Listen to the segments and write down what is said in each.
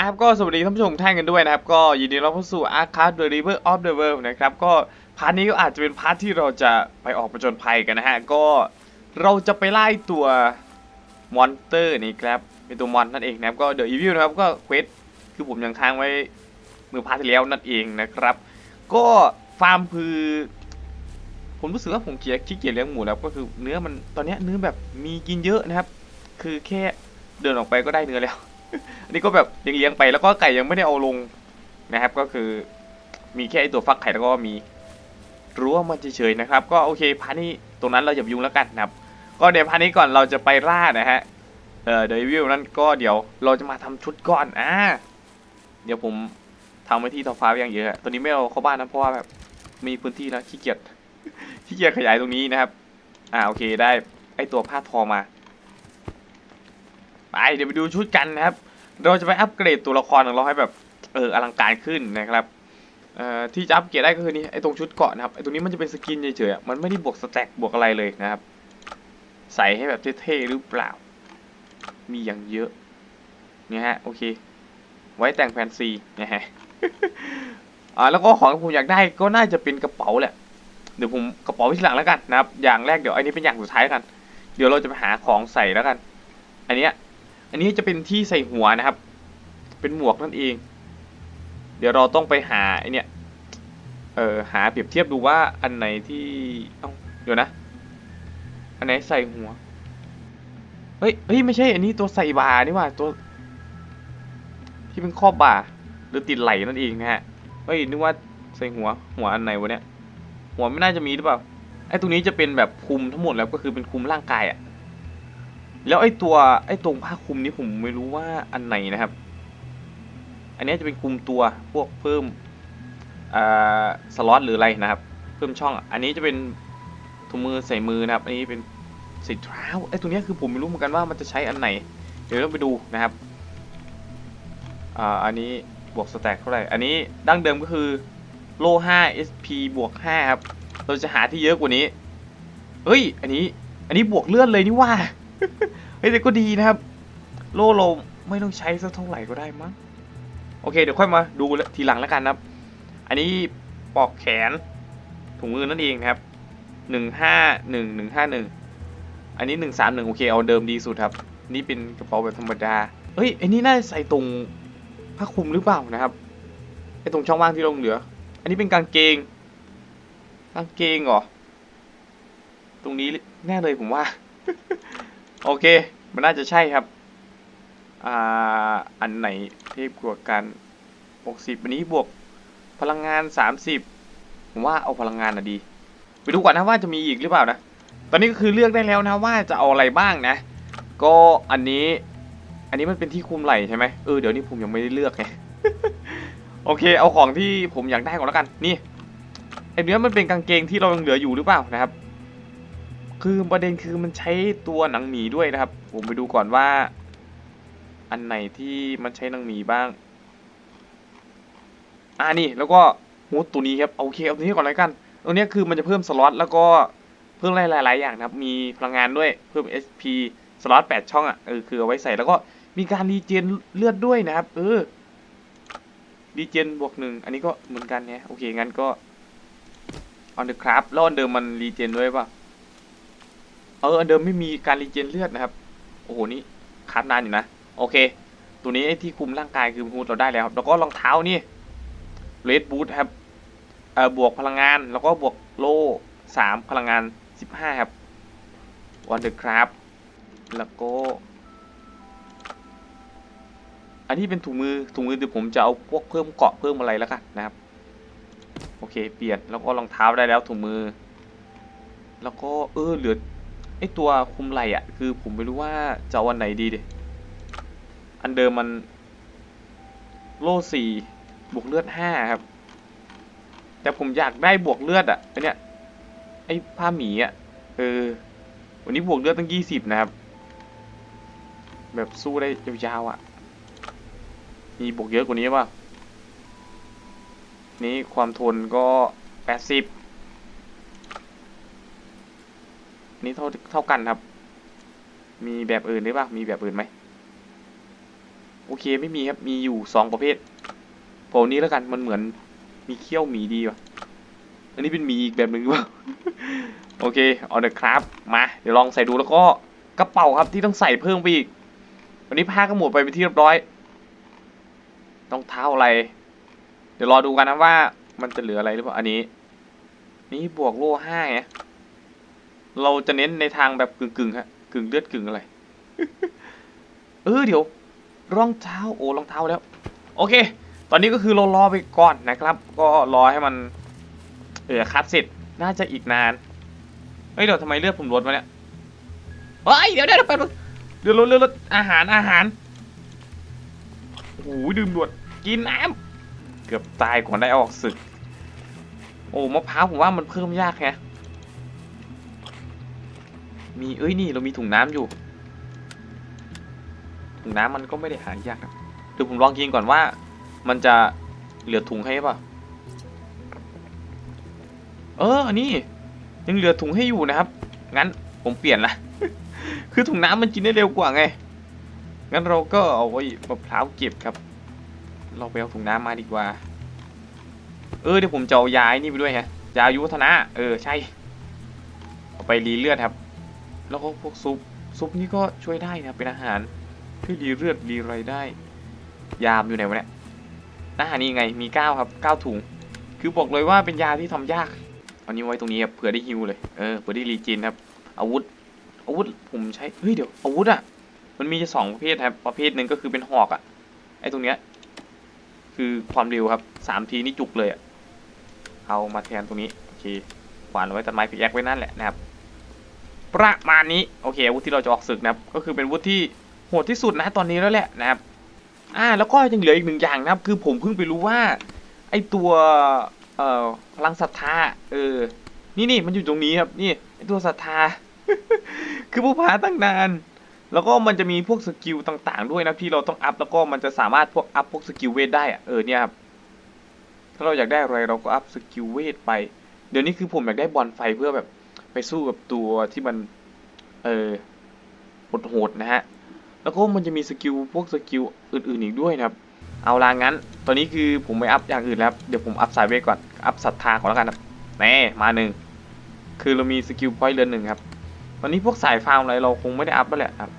าครับก็สวัสดีท่านผู้ชมท่านกันด้วยนะครับ ก็ยินดีรับเข้าสู่ Arcade the River of the World นะครับ ก็พาร์ทนี้ก็อาจจะเป็นพาร์ทที่เราจะไปออกประจนภัยกันนะฮะ ก็เราจะไปไล่ตัวมอนเตอร์นี่ครับ เป็นตัวมอนนั่นเองนะครับ ก็เดอะอีวิลนะครับ ก็เควสคือผมยังค้างไว้มือพาร์ทที่แล้วนั่นเองนะครับ ก็ฟาร์มคือผมรู้สึกว่าผมเกลียดขี้เกียจเลี้ยงหมูแล้วก็คือเนื้อมันตอนนี้เนื้อแบบมีกินเยอะนะครับ คือแค่เดินออกไปก็ได้เนื้อแล้ว อันนี้ก็แบบเลี้ยงๆไปแล้วก็ไก่ยังไม่ได้เอาลงนะครับ ก็คือมีแค่ไอตัวฟักไข่แล้วก็มีรั้วมันเฉยๆนะครับ ก็โอเคพาร์ทนี้ตรงนั้นเราอย่ายุ่งแล้วกันนะครับ ก็เดี๋ยวพาร์ทนี้ก่อนเราจะไปล่านะฮะเออเดวิลนั่นก็เดี๋ยวเราจะมาทำชุดก่อนอ่าเดี๋ยวผมทำไว้ที่ท้องฟ้าไว้อย่างเยอะตอนนี้ไม่เอาเข้าบ้านนะเพราะว่าแบบมีพื้นที่แล้วขี้เกียจขี้เกียจขยายตรงนี้นะครับ อ่าโอเคได้ไอตัวผ้าทอมา ไปเดี๋ยวไปดูชุดกันนะครับ เราจะไปอัปเกรดตัวละครของเราให้แบบเอออลังการขึ้นนะครับที่จะอัปเกรดได้ก็คือนี่ไอตรงชุดเกาะนะครับไอตรงนี้มันจะเป็นสกินเฉยๆมันไม่ได้บวกสแต็กบวกอะไรเลยนะครับ ใส่ให้แบบเท่ๆหรือเปล่า มีอย่างเยอะเนี่ยฮะโอเค ไว้แต่งแฟนซีนะฮะอ่าแล้วก็ของที่ผมอยากได้ก็น่าจะเป็นกระเป๋าแหละเดี๋ยวผมกระเป๋าไว้ทีหลังแล้วกันนะครับ อย่างแรกเดี๋ยวอันนี้เป็นอย่างสุดท้ายกัน เดี๋ยวเราจะไปหาของใส่แล้วกัน อันเนี้ย อันนี้จะเป็นที่ใส่หัวนะครับ เป็นหมวกนั่นเอง เดี๋ยวเราต้องไปหาไอเนี่ยเออหาเปรียบเทียบดูว่าอันไหนที่เอ้าเดี๋ยวนะ อันไหนใส่หัว เฮ้ยเฮ้ยไม่ใช่ อันนี้ตัวใส่บานี่ว่าตัว ที่เป็นครอบบาหรือติดไหลนั่นเองนะฮะเฮ้ยนึกว่าใส่หัวหัวอันไหนวะเนี่ยหัวไม่น่าจะมีหรือเปล่าไอ้ตรงนี้จะเป็นแบบคุมทั้งหมดแล้วก็คือเป็นคุมร่างกายอะ แล้วไอ้ตัวไอ้ตรงผ้าคลุมนี้ผมไม่รู้ว่าอันไหนนะครับ อันนี้จะเป็นคลุมตัวพวกเพิ่มสล็อตหรืออะไรนะครับ เพิ่มช่อง อันนี้จะเป็นถุงมือใส่มือนะครับ อันนี้เป็นใส่เท้าไอ้ตรงนี้คือผมไม่รู้เหมือนกันว่ามันจะใช้อันไหน เดี๋ยวเราไปดูนะครับอ่าอันนี้บวกสแต็กเท่าไหร่ อันนี้ดั้งเดิมก็คือโล5 SP บวก5ครับ เราจะหาที่เยอะกว่านี้ เฮ้ย อันนี้ อันนี้บวกเลือดเลยนี่ว่า เฮ้ยแต่ก็ดีนะครับ โล่เราไม่ต้องใช้สักเท่าไหร่ก็ได้มั้ง โอเค เดี๋ยวค่อยมาดูทีหลังแล้วกันนะครับ อันนี้ปลอกแขน ถุงมือนั่นเองครับหนึ่งห้าหนึ่งหนึ่งห้าหนึ่งอันนี้หนึ่งสามหนึ่งโอเคเอาเดิมดีสุดครับ นี่เป็นกระเป๋าแบบธรรมดา เฮ้ยอันนี้น่าจะใส่ตรงผ้าคลุมหรือเปล่านะครับไอตรงช่องว่างที่ลงเหลือ อันนี้เป็นกางเกง กางเกงเหรอ ตรงนี้แน่เลยผมว่า โอเค มันน่าจะใช่ครับ อ่า อันไหนเทพกว่ากัน 60อันนี้บวกพลังงาน 30 ผมว่าเอาพลังงานอะดี ไปดูก่อนนะว่าจะมีอีกหรือเปล่านะ ตอนนี้ก็คือเลือกได้แล้วนะว่าจะเอาอะไรบ้างนะ ก็อันนี้ อันนี้มันเป็นที่คุมไหลใช่ไหมเออเดี๋ยวนี้ผมยังไม่ได้เลือกไง โอเค เอาของที่ผมอยากได้ก่อนแล้วกัน นี่ไอเนี้ยมันเป็นกางเกงที่เรายังเหลืออยู่หรือเปล่านะครับ คือประเด็นคือมันใช้ตัวหนังหมีด้วยนะครับ ผมไปดูก่อนว่า อันไหนที่มันใช้หนังหมีบ้าง อ่านี่แล้วก็ฮูดตัวนี้ครับโอเคเอาตัวนี้ก่อนเลยกันตัวนี้คือมันจะเพิ่มสล็อตแล้วก็เพิ่มหลายๆอย่างนะครับ มีพลังงานด้วยเพิ่ม SP สล็อต8ช่องอะเออคือเอาไว้ใส่แล้วก็มีการรีเจนเลือดด้วยนะครับ เออรีเจนบวกหนึ่งอันนี้ก็เหมือนกันเนี่ยโอเคงั้นก็ออนเดอะครับแล้วอันเดิมมันรีเจนด้วยป่ะ เอออันเดิมไม่มีการรีเจนเลือดนะครับ โอ้โหนี่คัดนานอยู่นะ โอเค ตัวนี้ไอ้ที่คุมร่างกายคือฮูดเราได้แล้วครับ แล้วก็รองเท้านี่เลดบูทครับเอ่อบวกพลังงาน แล้วก็บวกโล่สามพลังงานสิบห้าครับวันเดอร์ครับแล้วก็ อันนี้เป็นถุงมือถุงมือเดี๋ยวผมจะเอาพวกเพิ่มเกาะเพิ่มอะไรแล้วกันนะครับ โอเค เปลี่ยนแล้วก็รองเท้าได้แล้วถุงมือ แล้วก็เออเหลือ ไอตัวคุมไหลอะคือผมไม่รู้ว่าจะวันไหนดีเดิอันเดิมมันโล่สี่บวกเลือดห้าครับ แต่ผมอยากได้บวกเลือดอะไอเนี้ยไอผ้าหมีอะเออ วันนี้บวกเลือดตั้งยี่สิบนะครับ แบบสู้ได้ยาวๆอะมีบวกเยอะกว่านี้ป่ะ นี่ความทนก็แปดสิบ นี่เท่าเท่ากันครับ มีแบบอื่นหรือเปล่ามีแบบอื่นไหมโอเคไม่มีครับมีอยู่สองประเภทผมนี้แล้วกันมันเหมือนมีเขี้ยวหมีดีว่ะอันนี้เป็นหมีอีกแบบหนึ่งหรือเปล่าโอเคเอาเดอะครับมาเดี๋ยวลองใส่ดูแล้วก็กระเป๋าครับที่ต้องใส่เพิ่มไปอีก วันนี้ผ้าก็หมดไปเป็นที่เรียบร้อยต้องเท้าอะไร เดี๋ยวรอดูกันนะว่ามันจะเหลืออะไรหรือเปล่าอันนี้ นี่บวกโล่ห้าไง เราจะเน้นในทางแบบกึ่งกึ่งฮะกึ่งเลือดกึ่งอะไร เออเดี๋ยวรองเท้าโอ้รองเท้าแล้ว โอเค ตอนนี้ก็คือเรารอไปก่อนนะครับ ก็รอให้มัน เออคัดเสร็จน่าจะอีกนานเฮ้ยเดี๋ยวทำไมเลือดผมลดวะเนี่ยเฮ้ยเดี๋ยวเดี๋ยวไปเดี๋ยวลดเลือดอาหารอาหารโอ้โหดื่มด่วนกินน้ำเกือบตายก่อนได้ออกศึก โอ้มะพร้าวผมว่ามันเพิ่มยากแฮะ มีเอ้ยนี่เรามีถุงน้ำอยู่ ถุงน้ำมันก็ไม่ได้หายากเดี๋ยวผมลองกินก่อนว่า มันจะเหลือถุงให้ป่ะ เอออันนี้ยังเหลือถุงให้อยู่นะครับ งั้นผมเปลี่ยนละ คือถุงน้ำมันกินได้เร็วกว่าไง งั้นเราก็เอาไว้มะพร้าวเก็บครับ เราไปเอาถุงน้ำมาดีกว่า เออเดี๋ยวผมจะเอายาไอ้นี่ไปด้วยฮะ ยาอายุวัฒนะ เออใช่ เอาไปรีเลือดครับ แล้วก็พวกซุป ซุปนี่ก็ช่วยได้นะ เป็นอาหารช่วยรีเลือดรีอะไรได้ ยามอยู่ไหนวะเนี่ยอาหารนี่ไงมีเก้าครับเก้าถุง คือบอกเลยว่าเป็นยาที่ทำยากเอานี้ไว้ตรงนี้ครับเผื่อได้ฮิวเลยเออเผื่อได้รีจินครับ อาวุธ อาวุธผมใช้เฮ้ยเดี๋ยวอาวุธอะมันมีสองประเภทครับ ประเภทหนึ่งก็คือเป็นหอกอะไอ้ตรงเนี้ยคือความเร็วครับสามทีนี่จุกเลยอะเอามาแทนตรงนี้โอเคขวานไว้ตัดไม้พิกแอคไว้นั่นแหละนะครับ ประมาณนี้โอเคอาวุธที่เราจะออกศึกนะครับก็คือเป็นวุธที่โหดที่สุดนะตอนนี้แล้วแหละนะครับอ่าแล้วก็ยังเหลืออีกหนึ่งอย่างนะครับ คือผมเพิ่งไปรู้ว่าไอตัวเอ่อพลังศรัทธาเออนี่นี่มันอยู่ตรงนี้ครับนี่ไอตัวศรัทธา คือผู้พาตั้งนานแล้วก็มันจะมีพวกสกิลต่างๆ ด้วยนะที่เราต้องอัพแล้วก็มันจะสามารถพวกอัพพวกสกิลเวทได้อะเออเนี่ยครับถ้าเราอยากได้อะไรเราก็อัพสกิลเวทไป เดี๋ยวนี้คือผมอยากได้บอลไฟเพื่อแบบ ไปสู้กับตัวที่มัน เออโหดๆนะฮะ แล้วก็มันจะมีสกิลพวกสกิลอื่นๆอีกด้วยนะครับ เอาล่ะงั้น ตอนนี้คือผมไม่อัพอย่างอื่นแล้ว เดี๋ยวผมอัพสายเวทก่อน อัพศรัทธาก่อนแล้วกันครับแน่มาหนึ่ง คือเรามีสกิลพอยต์เรือนหนึ่งครับ ตอนนี้พวกสายฟาร์มอะไรเราคงไม่ได้อัพแล้วแหละครับ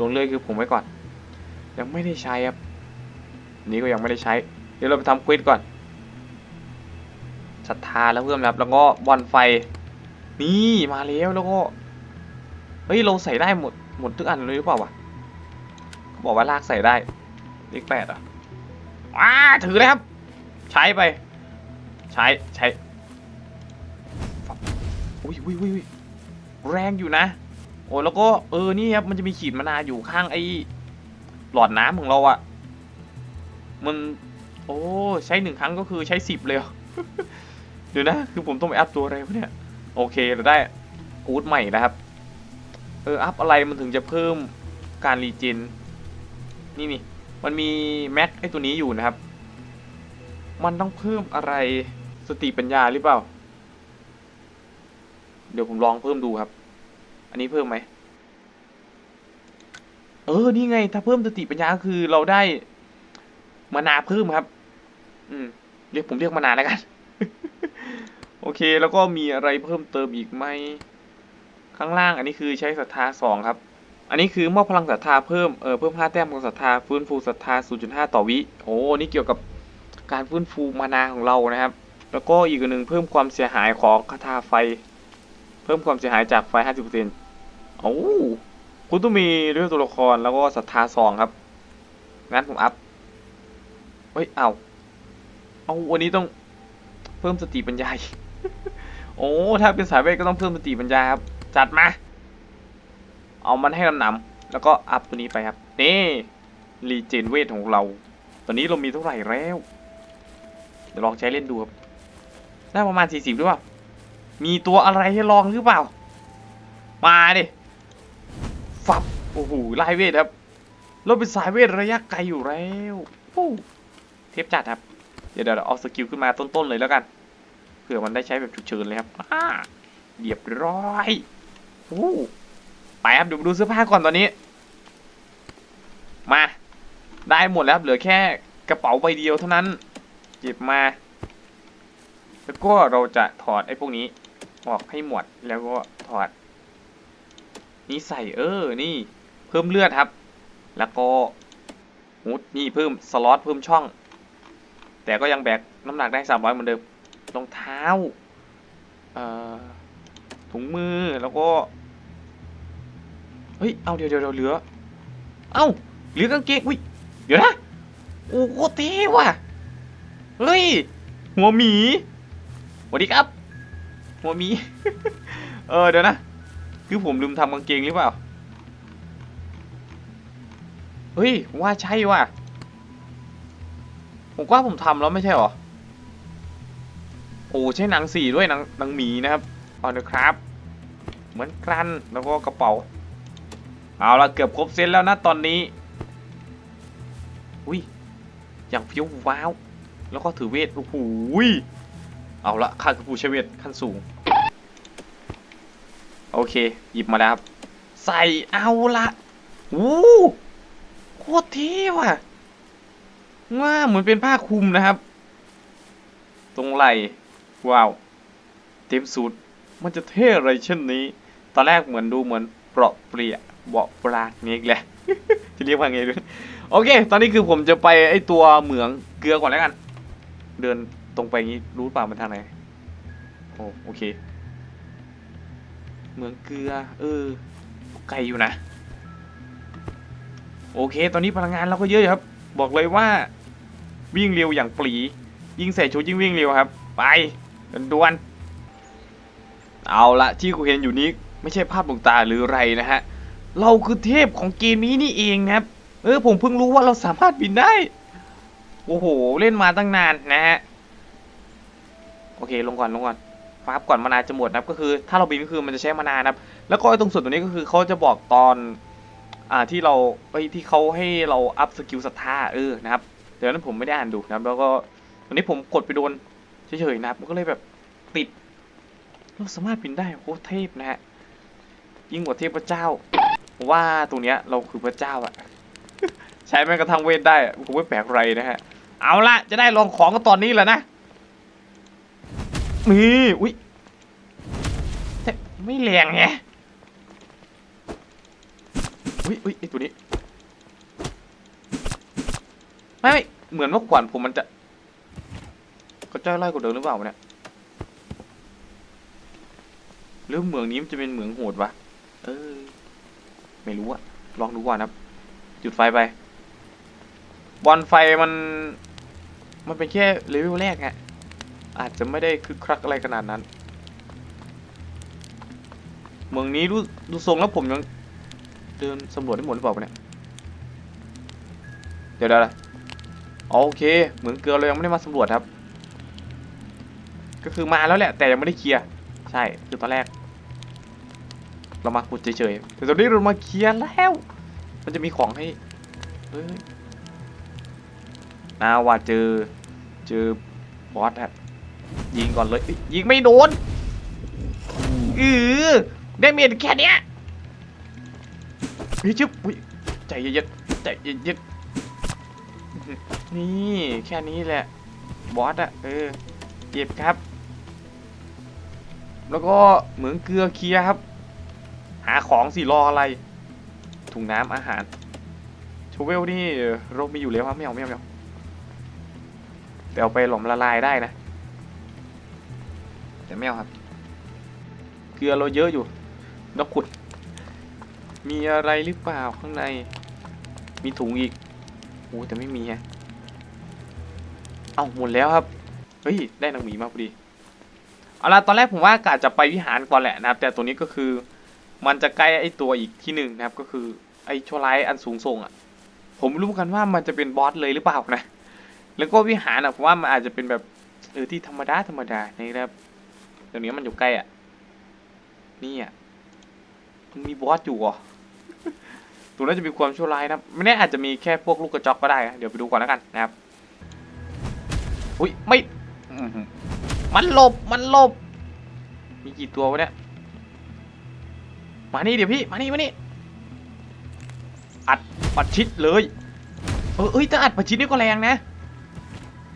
ลงเลยคือผมไว้ก่อน ยังไม่ได้ใช้ครับ นี่ก็ยังไม่ได้ใช้ เดี๋ยวเราไปทำควสก่อนศรัทธาแล้วเพิ่มนะครับ แล้วก็บอลไฟ นี่มาแล้วแล้วก็เฮ้ยเราใส่ได้หมดหมดทุกอันเลยหรือเปล่าวะเขาบอกว่าลากใส่ได้เลขแปดอะว้าถือเลยครับ ใช้ไป ใช้ใช้อุ้ยอุ้ยอุ้ยอุ้ยแรงอยู่นะ โอ้แล้วก็เออนี่ครับมันจะมีขีดมะนาวอยู่ข้างไอ้หลอดน้ำของเราอะมันโอ้ใช้หนึ่งครั้งก็คือใช้สิบเลยเหรอเดี๋ยวนะ คือผมต้องไปอัพตัวอะไรวะเนี่ย โอเคเราได้อาวุธใหม่นะครับ เอออัพอะไรมันถึงจะเพิ่มการรีเจนนี่นี่มันมีแม็กไอตัวนี้อยู่นะครับ มันต้องเพิ่มอะไรสติปัญญาหรือเปล่า เดี๋ยวผมลองเพิ่มดูครับ อันนี้เพิ่มไหม เออ นี่ไง ถ้าเพิ่มสติปัญญาคือเราได้มานาเพิ่มครับ อืม เรียกผมเรียกมานาแล้วกัน โอเค แล้วก็มีอะไรเพิ่มเติมอีกไหม ข้างล่างอันนี้คือใช้ศรัทธาสองครับ อันนี้คือมอบพลังศรัทธาเพิ่ม เออเพิ่ม5แต้มของศรัทธาฟื้นฟูศรัทธา 0.5 ต่อวิ โอ้นี่เกี่ยวกับการฟื้นฟูมานาของเรานะครับ แล้วก็อีกหนึ่งเพิ่มความเสียหายของคาถาไฟ เพิ่มความเสียหายจากไฟ 50%โอ้คุณต้องมีเรื่องตัวละครแล้วก็ศรัทธาสองครับ งั้นผมอัพ เฮ้ย เอา เอาวันนี้ต้องเพิ่มสติปัญญาอีก โอ้ ถ้าเป็นสายเวทก็ต้องเพิ่มสติปัญญาครับ จัดมา เอามันให้ลำนำแล้วก็อัพตัวนี้ไปครับ นี่รีเจนเวทของเรา ตอนนี้เรามีเท่าไหร่แล้ว เดี๋ยวลองใช้เล่นดูครับ ได้ประมาณ 40หรือเปล่า มีตัวอะไรให้ลองหรือเปล่า มาดิฝับ โอ้โหไล่เวทครับ เราเป็นสายเวทระยะไกลอยู่แล้วโอ้เทพจัดครับ เดี๋ยวเดี๋ยวเอาสกิลขึ้นมาต้นๆเลยแล้วกัน เผื่อมันได้ใช้แบบฉุกเฉินเลยครับอ่าเรียบร้อยโอ้ไปครับเดี๋ยวดูเสื้อผ้าก่อนตอนนี้ มา ได้หมดแล้วครับเหลือแค่กระเป๋าใบเดียวเท่านั้นเก็บมา แล้วก็เราจะถอดไอ้พวกนี้ออกให้หมดแล้วก็ถอด นี่ใส่เออนี่เพิ่มเลือดครับ แล้วก็หูนี่เพิ่มสล็อตเพิ่มช่อง แต่ก็ยังแบกน้ำหนักได้300เหมือนเดิม รองเท้าถุงมือแล้วก็ เฮ้ย เอาเดี๋ยวเดี๋ยวเดี๋ยวเหลือ เอ้าเหลือกางเกงอุ้ย เดี๋ยวนะโอ้โหเท่ว่ะ เฮ้ย หัวหมีสวัสดีครับ หัวหมี เออเดี๋ยวนะ คือผมลืมทำกางเกงหรือเปล่า เฮ้ยว่าใช่ว่ะ ผมว่าผมทำแล้วไม่ใช่หรอ โอ้ใช่หนังสีด้วยหนังหนังหมีนะครับเอาเนอะครับ เหมือนกันแล้วก็กระเป๋า เอาละเกือบครบเซตแล้วนะตอนนี้ อุ้ยอย่างเฟี้ยวว้าว แล้วก็ถือเวทโอ้โหเอาละข้าคือผู้ใช้เวทขั้นสูง โอเค หยิบมาแล้วครับ ใส่เอาละวู้โคตรเท่ว่ะว่าเหมือนเป็นผ้าคลุมนะครับ ตรงไหล่ ว้าว เต็มสูตร มันจะเท่อะไรเช่นนี้ ตอนแรกเหมือนดูเหมือนเปราะเปลี่ยเบาปรางนี่อีกแหละ จะเรียกว่าไงด้วยโอเค ตอนนี้คือผมจะไปไอตัวเหมืองเกลือก่อนแล้วกัน เดินตรงไปงี้รู้ป่ามันทางไหน โอ้โอเค เหมืองเกลือ เออ ไกลอยู่นะ โอเค ตอนนี้พลังงานเราก็เยอะอยู่ครับ บอกเลยว่าวิ่งเร็วอย่างปรี ยิงใส่ชุดยิ่งวิ่งเร็วครับ ไป ด่วนเอาละที่กูเห็นอยู่นี้ไม่ใช่ภาพลวงตาหรือไรนะฮะ เราคือเทพของเกมนี้นี่เองนะครับ เออผมเพิ่งรู้ว่าเราสามารถบินได้ โอ้โห เล่นมาตั้งนานนะฮะ โอเคลงก่อนลงก่อนฟ้าบก่อนมานาจะหมดนะครับก็คือ ถ้าเราบินก็คือมันจะใช้มานานะครับ แล้วก็ตรงส่วนตรงนี้ก็คือเขาจะบอกตอนอ่าที่เราไอ้ที่เขาให้เราอัพสกิลศรัทธาเออนะครับเดี๋ยวนั้นผมไม่ได้อ่านดูนะครับ แล้วก็ตอนนี้ผมกดไปโดน เฉยๆนะครับมันก็เลยแบบติด เราสามารถบินได้โคตรเทพนะฮะยิ่งกว่าเทพเจ้าว่าตรงเนี้ยเราคือพระเจ้าอะใช้แม้กระทั่งเวทได้อะคงไม่แปลกไรนะฮะ เอาละจะได้ลองของกันตอนนี้แหละนะนี่อุ้ยแต่ไม่แรงไงอุ้ยอุ้ยไอตัวนี้ไม่ไม่เหมือนว่าขวานผมมันจะ ก็จะไล่กว่าเดิมหรือเปล่าเนี่ยหรือเหมืองนี้มันจะเป็นเหมืองโหดวะเออ ไม่รู้อะลองดูก่อนครับ จุดไฟไป บอลไฟมัน มันเป็นแค่เลเวลแรกไงอาจจะไม่ได้คึกคักอะไรขนาดนั้น เมืองนี้ดูดูทรงแล้วผมยังเดินสำรวจได้หมดหรือเปล่าเนี่ย เดี๋ยวเดี๋ยวโอเค เหมืองเกลือเรายังไม่ได้มาสำรวจครับ ก็คือมาแล้วแหละ แต่ยังไม่ได้เคลียร์ ใช่ คือตอนแรก เรามาขุดเฉยๆ แต่ตอนนี้เรามาเคลียร์แล้ว มันจะมีของให้เฮ้ยนาว่าเจอ เจอบอสครับยิงก่อนเลย ยิงไม่โดนอือได้เมจแค่เนี้ยเฮ้ยจุ๊บอุ๊ยใจเย็นๆใจเย็นๆนี่ แค่นี้แหละ บอสอะเออเก็บครับ แล้วก็เหมืองเกลือเคลียครับ หาของสิรออะไร ถุงน้ำอาหารชูเวลนี่เรามีอยู่แล้วครับไม่เอาไม่เอาไม่เอาแต่เอาไปหลอมละลายได้นะ แต่ไม่เอาครับ เกลือเราเยอะอยู่แล้วขุด มีอะไรหรือเปล่าข้างใน มีถุงอีกโอ้แต่ไม่มีฮะเอาหมดแล้วครับ เฮ้ย ได้นางหมีมาพอดี เอาละตอนแรกผมว่ากะจะไปวิหารก่อนแหละนะครับ แต่ตัวนี้ก็คือมันจะใกล้ไอ้ตัวอีกที่หนึ่งนะครับ ก็คือไอ้ชั่วร้ายอันสูงส่งอะ ผมรู้กันว่ามันจะเป็นบอสเลยหรือเปล่านะ แล้วก็วิหารอะผมว่ามันอาจจะเป็นแบบเออที่ธรรมดาธรรมดานะครับตรงนี้มันอยู่ใกล้อะนี่อะมันมีบอสอยู่เหรอตรงนั้จะมีความชั่วร้ายนะไม่แน่อาจจะมีแค่พวกลูกกระจอกก็ได้นะเดี๋ยวไปดูก่อนแล้วกันนะครับ อุ้ยไม่อือ มันหลบ มันหลบ มีกี่ตัววะเนี่ย มานี่เดี๋ยวพี่ มานี่มานี่ อัดปัดชิดเลย เออเอ้ยถ้าอัดประชิดนี่ก็แรงนะ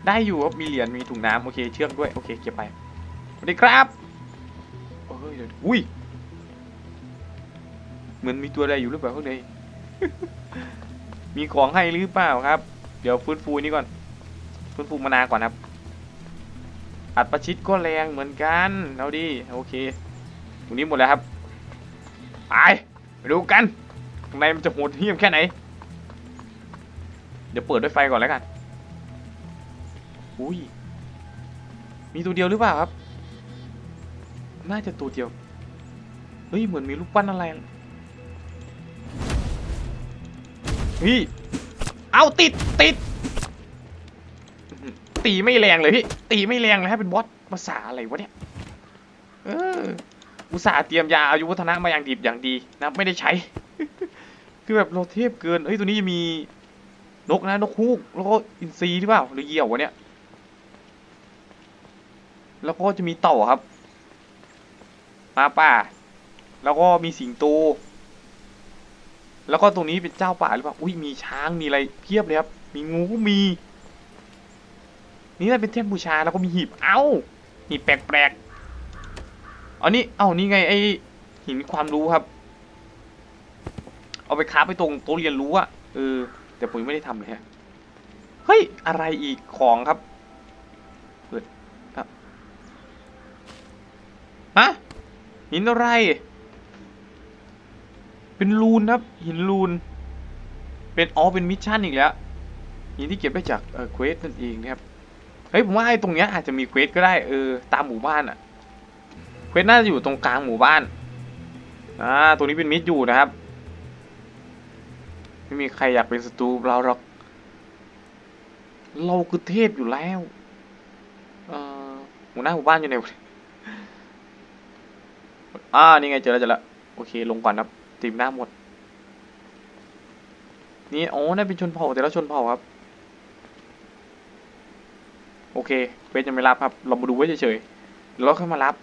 ได้อยู่ครับ มีเหรียญ มีถุงน้ำโอเค เชือกด้วย โอเค เก็บไปสวัสดีครับเอ้ยเดี๋ยวอุ้ย เหมือนมีตัวอะไรอยู่หรือเปล่าข้างในมีของให้หรือเปล่าครับ เดี๋ยวฟื้นฟูนี่ก่อน ฟื้นฟูมานาก่อนครับ อัดประชิดก็แรงเหมือนกันเอาดิโอเคตรงนี้หมดแล้วครับไปไปดูกันข้างในมันจะโหดเหี้ยมแค่ไหน เดี๋ยวเปิดด้วยไฟก่อนแล้วกันอุ้ยมีตัวเดียวหรือเปล่าครับ น่าจะตัวเดียวเฮ้ยเหมือนมีรูปปั้นอะไรเฮ้ยเอาติดติด ตีไม่แรงเลยพี่ ตีไม่แรงเลยฮะเป็นบอสภาษาอะไรวะเนี่ยเอออุตส่าห์เตรียมยาอายุวัฒนะมาอย่างดีอย่างดีนะไม่ได้ใช้ คือแบบเราเทพเกินเอ้ยตัวนี้จะมีนกนะนกฮูกแล้วก็อินทรีหรือเปล่าหรือเหยี่ยววะเนี่ยแล้วก็จะมีเต่าครับมาป่า แล้วก็มีสิงโตแล้วก็ตรงนี้เป็นเจ้าป่าหรือเปล่าอุ้ยมีช้างมีอะไรเพียบเลยครับ มีงูก็มี นี่น่าเป็นเทพบูชาแล้วก็มีหีบ เอ้าหีบแปลกๆอันนี้ เอ้านี่ไงไอหินความรู้ครับ เอาไปค้าไปตรงโต๊ะเรียนรู้อะเออ แต่ผมไม่ได้ทำเลยฮะ เฮ้ย อะไรอีกของครับ เปิดครับฮะหินอะไร เป็นรูนครับ หินรูน เป็นอ๋อเป็นมิชชั่นอีกแล้วหินที่เก็บได้จากเออเควสนั่นเองนะครับ เฮ้ยผมว่าไอ้ตรงเนี้ยอาจจะมีเควสก็ได้เออตามหมู่บ้านอะเควสน่าจะอยู่ตรงกลางหมู่บ้านอ่าตรงนี้เป็นมิดอยู่นะครับ ไม่มีใครอยากเป็นศัตรูเราหรอกเราคือเทพอยู่แล้วเอ่อหัวหน้าหมู่บ้านอยู่ไหนวะอ่านี่ไงเจอแล้วเจอแล้วโอเคลงก่อนครับตีมหน้าหมดนี่อ๋อนั่นเป็นชนเผ่าแต่ละชนเผ่าครับ โอเคเฟซยังไม่รับครับ เรามาดูไว้เฉยๆเดี๋ยวค่อยมารับ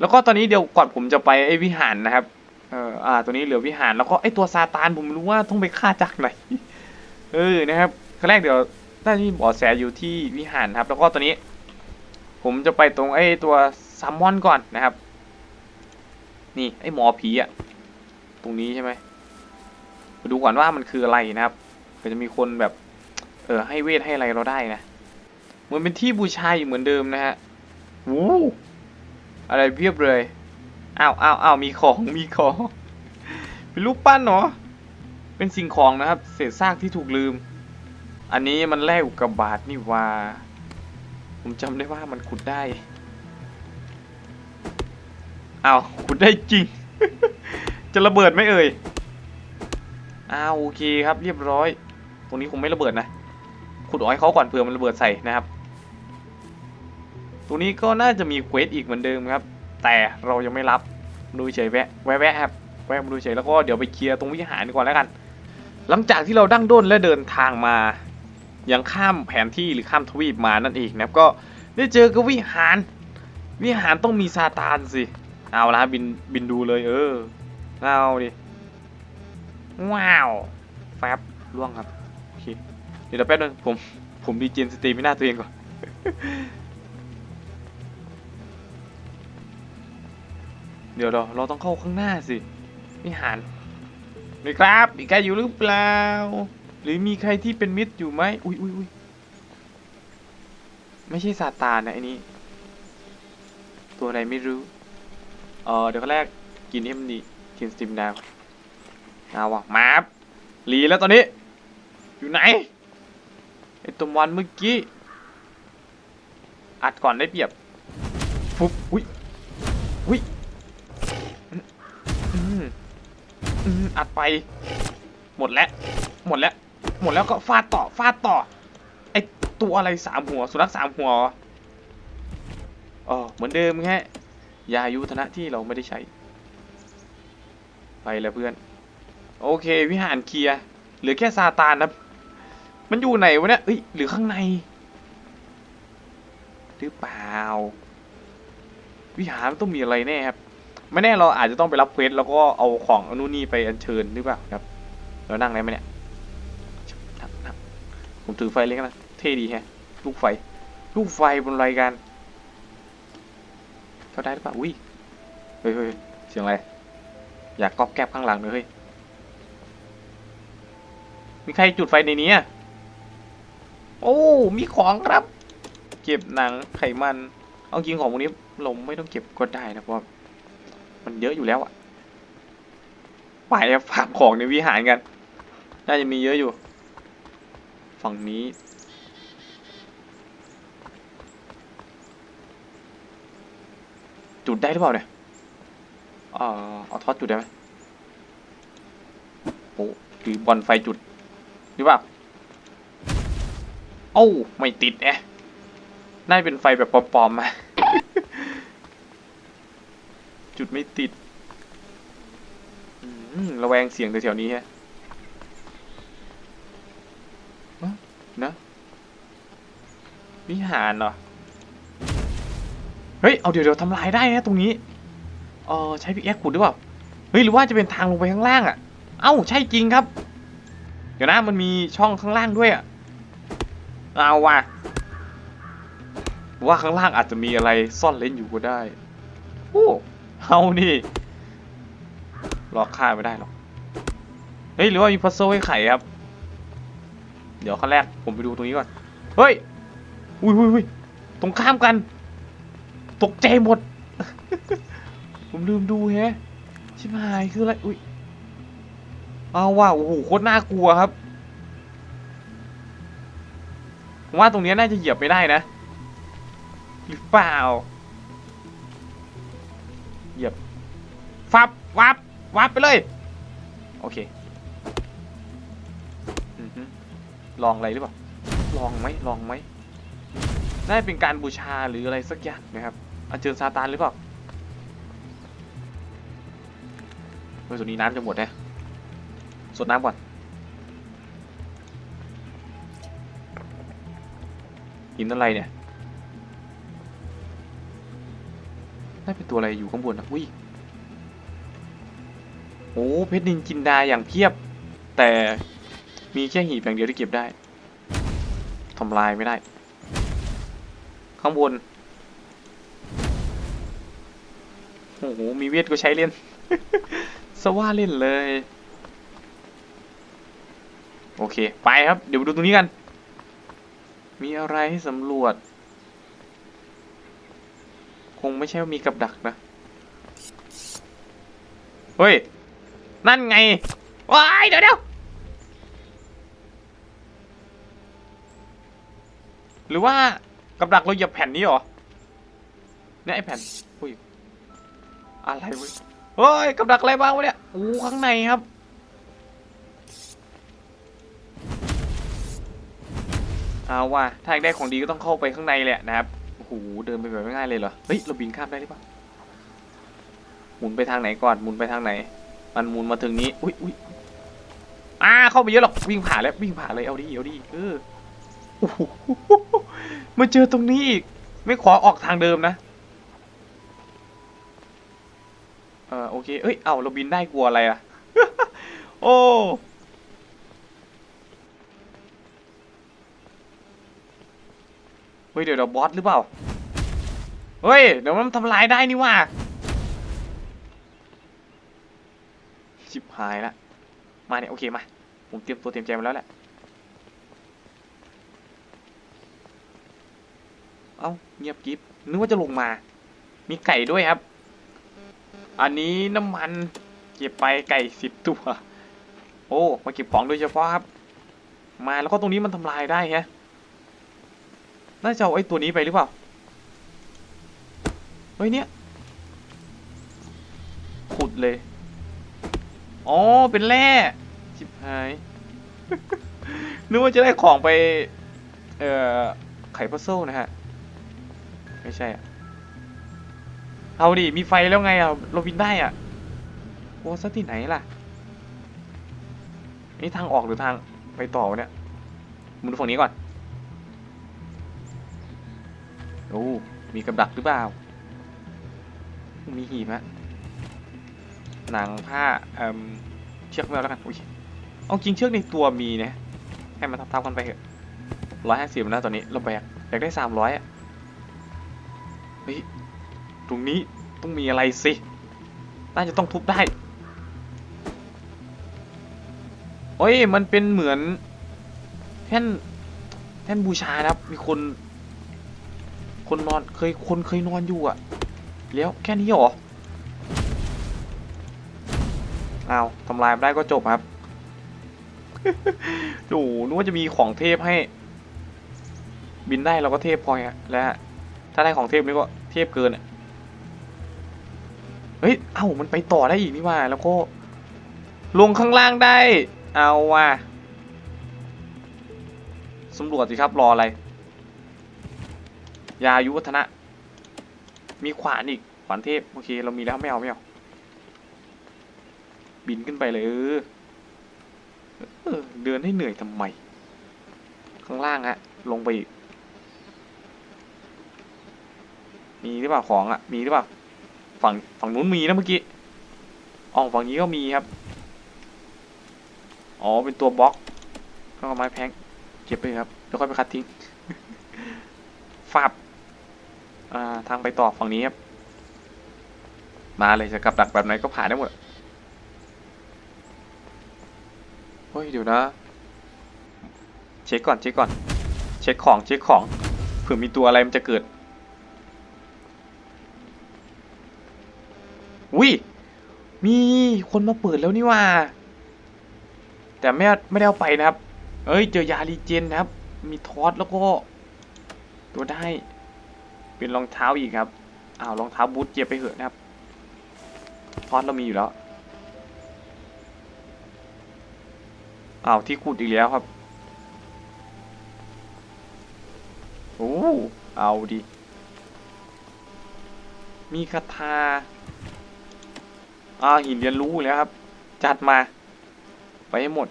แล้วก็ตอนนี้เดี๋ยวก่อนผมจะไปไอ้วิหารนะครับเอ่ออ่า ตัวนี้เหลือวิหารแล้วก็ไอ้ตัวซาตานผมรู้ว่าต้องไปฆ่าจากไหนเออนะครับครั้งแรกเดี๋ยวน่าจะมีบาะแสอยู่ที่วิหารครับ แล้วก็ตัวนี้ ผมจะไปตรงไอ้ตัวซัมมอนก่อนนะครับ นี่ไอ้หมอผีอะตรงนี้ใช่ไหมมาดูก่อนว่ามันคืออะไรนะครับเผื่อจะมีคนแบบ เออให้เวทให้อะไรเราได้นะ เหมือนเป็นที่บูชาอยู่เหมือนเดิมนะฮะวู้อะไรเพียบเลยอ้าวอ้าวอ้าวมีของมีของ เป็นรูปปั้นเหรอเป็นสิ่งของนะครับ เศษซากที่ถูกลืม อันนี้มันแลกอุกกาบาตนี่ว่า ผมจำได้ว่ามันขุดได้อ้าวขุดได้จริง จะระเบิดไหมเอ่ยอ้าวโอเคครับเรียบร้อย ตรงนี้คงไม่ระเบิดนะขุดอ้อยเขาก่อนเผื่อมันระเบิดใส่นะครับ ตรงนี้ก็น่าจะมีเควสอีกเหมือนเดิมครับ แต่เรายังไม่รับดูเฉยแวะแวะแวะครับแวะดูเฉยแล้วก็เดี๋ยวไปเคลียร์ตรงวิหารก่อนแล้วกัน หลังจากที่เราดั้งด้นและเดินทางมา ยังข้ามแผนที่หรือข้ามทวีปมานั่นเองนะครับก็ได้เจอกับวิหาร วิหารต้องมีซาตานสิเอาละบินบินดูเลยเออเอาดิว้าวแฟบล่วงครับโอเคเดี๋ยวแป๊บนึงผมผมดีเจนสตรีไม่น่าตัวเองก่อน เดี๋ยวเราเราต้องเข้าข้างหน้าสิวิหารเลยครับ มีใครอยู่หรือเปล่า หรือมีใครที่เป็นมิตรอยู่ไหมอุ้ยอุ้ยอุ้ยไม่ใช่ซาตานนะไอ้นี้ ตัวไหนไม่รู้เออเดี๋ยวแรกกินให้มันดีกินสติมดาวเอาวะมาบหลีแล้วตอนนี้ อยู่ไหนไอตัววันเมื่อกี้อัดก่อนได้เปรียบฟุบอุ้ย อัดไป หมดแล้วหมดแล้วหมดแล้วก็ฟาดต่อฟาดต่อ ไอตัวอะไรสามหัว สุนัขสามหัวอ๋อเหมือนเดิมแค่ยาอายุธนะที่เราไม่ได้ใช้ ไปแล้วเพื่อน โอเค วิหารเคลียเหลือแค่ซาตานนะมันอยู่ไหนวะเนี่ยเอ้ยหรือข้างใน หรือเปล่า วิหารต้องมีอะไรแน่ครับ ไม่แน่เราอาจจะต้องไปรับเควสแล้วก็เอาของอนุนี่ไปอัญเชิญหรือเปล่าครับเรานั่งได้ไหมเนี่ยผมถือไฟเล็กนะเท่ดีแฮะ ลูกไฟ ลูกไฟบนรายการเข้าได้หรือเปล่าอุ้ยเฮ้ยเฮ้ยเสียงอะไร อยากก๊อบแก๊บข้างหลังเลยเฮ้ยมีใครจุดไฟในนี้อะโอ้ มีของครับ เก็บหนังไขมัน เอาจริงของพวกนี้เราไม่ต้องเก็บก็ได้นะเพราะว่า มันเยอะอยู่แล้วอะไปอะฝากของในวิหารกัน น่าจะมีเยอะอยู่ ฝั่งนี้ จุดได้หรือเปล่าเนี่ยเออเอาทอดจุดได้ไหมโอ้ถือบอลไฟจุดหรือเปล่าโอ้าไม่ติดแอะน่าจะเป็นไฟแบบปลอมๆมา จุดไม่ติดอืมระแวงเสียงแถวๆนี้ฮะเอ้านะวิหารเหรอ เฮ้ย เอาเดี๋ยวเดี๋ยวทำลายได้นะตรงนี้ เออใช้พิกแอคขุดหรือเปล่า เฮ้ย หรือว่าจะเป็นทางลงไปข้างล่างอะ เอ้า ใช่จริงครับ เดี๋ยวนะ มันมีช่องข้างล่างด้วยอะ เอาว่ะ ว่าข้างล่างอาจจะมีอะไรซ่อนเล่นอยู่ก็ได้ โอ้ เอานี่รอฆ่าไม่ได้หรอก เฮ้ย หรือว่ามีพัซเซิลให้ไขครับ เดี๋ยวขั้นแรกผมไปดูตรงนี้ก่อน เฮ้ย อุ้ยอุ้ยอุ้ยตรงข้ามกัน ตกใจหมด ผมลืมดูแฮะ ชิบหายคืออะไร อุ้ย เอาว่ะโอ้โห โคตรน่ากลัวครับ ผมว่าตรงนี้น่าจะเหยียบไม่ได้นะ หรือเปล่า ฟับวับวับไปเลย โอเคลองอะไรหรือเปล่า ลองไหมลองไหมน่าจะเป็นการบูชาหรืออะไรสักอย่างนะครับอัญเชิญซาตานหรือเปล่าเฮ้ยส่วนนี้น้ำจะหมดนะสดน้ำก่อนหินอะไรเนี่ยน่าเป็นตัวอะไรอยู่ข้างบนนะอุ้ย โอ้เพชรนินจินดาอย่างเพียบ แต่มีแค่หีบอย่างเดียวที่เก็บได้ทำลายไม่ได้ ข้างบนโอ้โหมีเวทก็ใช้เล่นสว่าเล่นเลย โอเค ไปครับ เดี๋ยวดูตรงนี้กัน มีอะไรให้สำรวจ คงไม่ใช่ว่ามีกับดักนะ เฮ้ย นั่นไงว้ายเดี๋ยวเดี๋ยวหรือว่ากับดักเราเหยียบแผ่นนี้เหรอเนี่ยไอแผ่นอุ้ยอะไรเว้ยเฮ้ยกับดักอะไรบ้างวะเนี่ยโอ้ข้างในครับเอาว่าถ้าอยากได้ของดีก็ต้องเข้าไปข้างในแหละนะครับโอ้โหเดินไปแบบง่ายเลยเหรอเฮ้ยเราบินข้ามได้หรือเปล่าหมุนไปทางไหนก่อนหมุนไปทางไหน มันหมุนมาถึงนี้ อุ้ยอุ้ยอ่าเข้าไปเยอะหรอกวิ่งผ่านแล้ววิ่งผ่านเลยเอาดิเอาดิเออโอ้โหมาเจอตรงนี้อีกไม่ขอออกทางเดิมนะเออโอเคเอ้ย เอ้าเราบินได้กลัวอะไรอะโอ้ เฮ้ย เดี๋ยวเดี๋ยวบอสหรือเปล่า เฮ้ย เดี๋ยวมันทำลายได้นี่ว่า ชิบหายละ มาเนี่ยโอเคมา ผมเตรียมตัวเตรียมใจมาแล้วแหละ เอ้าเงียบกิฟนึกว่าจะลงมา มีไก่ด้วยครับ อันนี้น้ำมันเก็บไปไก่สิบตัว โอ้มาเก็บของโดยเฉพาะครับ มาแล้วก็ตรงนี้มันทำลายได้ฮะน่าจะเอาไอ้ตัวนี้ไปหรือเปล่า เฮ้ยเนี่ยขุดเลย อ๋อ เป็นแร่ชิบหาย นึกว่าจะได้ของไป เอ่อ ไขพัซเซิลนะฮะ ไม่ใช่อะเอาดิ มีไฟแล้วไงอะเราบินได้อะ โอ้ซะที่ไหนล่ะ นี่ทางออกหรือทางไปต่อวะเนี่ยมึงดูฝั่งนี้ก่อน โอ้ มีกับดักหรือเปล่า มีหีบฮะ หนังผ้าเอ่มเชือกไม่เอาแล้วกันอุ้ยเอาจริงเชือกในตัวมีนะให้มันทับๆกันไปเถอะร้อยห้าสิบนะตอนนี้เราแบกแบกได้สามร้อยอะเฮ้ยตรงนี้ต้องมีอะไรสิน่าจะต้องทุบได้โอ้ยมันเป็นเหมือนแท่นแท่นบูชานะครับ มีคน คนนอนเคยคนเคยนอนอยู่อะแล้วแค่นี้เหรอ เอาทำลายไได้ก็จบครับโอ้โหนึกว่าจะมีของเทพให้ บินได้เราก็เทพพอฮะและถ้าได้ของเทพนี่ก็เทพเกินอะเฮ้ย เอ้า มันไปต่อได้อีกนี่ว่า แล้วก็ ลงข้างล่างได้ เอาว่ะสำรวจสิครับ รออะไร ยายุวัฒนะ มีขวานอีก ขวานเทพ โอเค เรามีแล้วไม่เอาไม่เอา บินขึ้นไปเลยเออเออเดินให้เหนื่อยทำไม ข้างล่างฮะ ลงไปอีก มีหรือเปล่าของอะ มีหรือเปล่า ฝั่งฝั่งนู้นมีนะเมื่อกี้อ๋อฝั่งนี้ก็มีครับ อ๋อ เป็นตัวบล็อกต้องเอาไม้แพงเก็บไปครับ แล้วค่อยไปคัดทิ้งฟับอ่า ทางไปต่อฝั่งนี้ครับ มาเลยจะกลับดักแบบไหนก็ผ่านได้หมด เฮ้ยเดี๋ยวนะ เช็คก่อนเช็คก่อน เช็คของเช็คของเผื่อมีตัวอะไรมันจะเกิดอุ้ยมีคนมาเปิดแล้วนี่ว่า แต่ไม่ไม่ได้เอาไปนะครับ เอ้ยเจอยารีเจนนะครับ มีทอสแล้วก็ ตัวได้ เป็นรองเท้าอีกครับอ้าวรองเท้าบูทเจียบไปเหอะนะครับทอสเรามีอยู่แล้ว อ้าวที่ขุดอีกแล้วครับโอ้เอาดิ มีคาถาอ่าหินเรียนรู้แล้วครับ จัดมา ไปให้หมด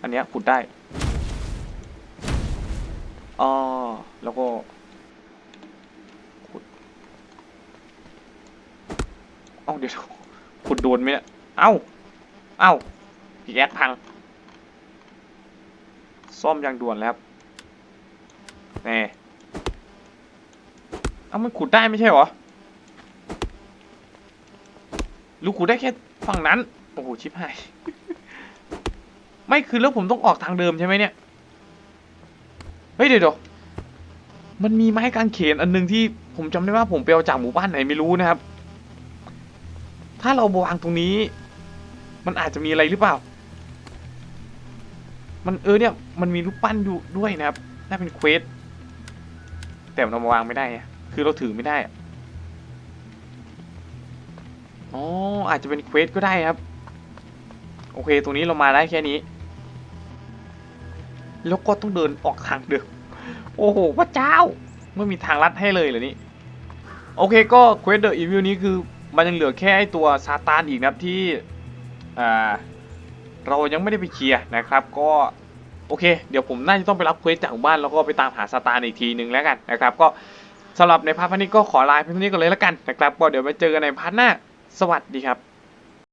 อันเนี้ยขุดได้อ๋อแล้วก็ขุด เอ้าเดี๋ยวขุดโดนไหมเนี่ย เอ้า เอ้าแอคพัง ซ่อมอย่างด่วนแล้วครับแน่เอ้ามันขุดได้ไม่ใช่หรอลูกขุดได้แค่ฝั่งนั้น โอ้โห ชิบหาย ไม่คือแล้วผมต้องออกทางเดิมใช่ไหมเนี่ย เฮ้ยเดี๋ยวมันมีไม้กางเขนอันหนึงที่ผมจำได้ว่าผมไปเอาจากหมู่บ้านไหนไม่รู้นะครับ ถ้าเราวางตรงนี้ มันอาจจะมีอะไรหรือเปล่า มันเออเนี่ย มันมีรูปปั้นอยู่ด้วยนะครับ น่าเป็นเควส แต่เอามาวางไม่ได้คือเราถือไม่ได้อ๋ออาจจะเป็นเควสก็ได้ครับ โอเค ตรงนี้เรามาได้แค่นี้ แล้วก็ต้องเดินออกทางเดิม โอ้โห พระเจ้า ไม่มีทางลัดให้เลยเหรอนี่โอเคก็เควสเดอะอีวิลนี้คือ มันยังเหลือแค่ไอตัวซาตานอีกนะครับที่ อ่าเรายังไม่ได้ไปเคลียร์นะครับ ก็โอเค เดี๋ยวผมน่าจะต้องไปรับเควสจากบ้านแล้วก็ไปตามหาสาตาร์อีกทีหนึ่งแล้วกันนะครับ ก็สำหรับในพาร์ทนี้ก็ขอลาเพียงเท่านี้ก่อนเลยแล้วกันนะครับก็เดี๋ยวไปเจอกันในพาร์ทหน้า สวัสดีครับ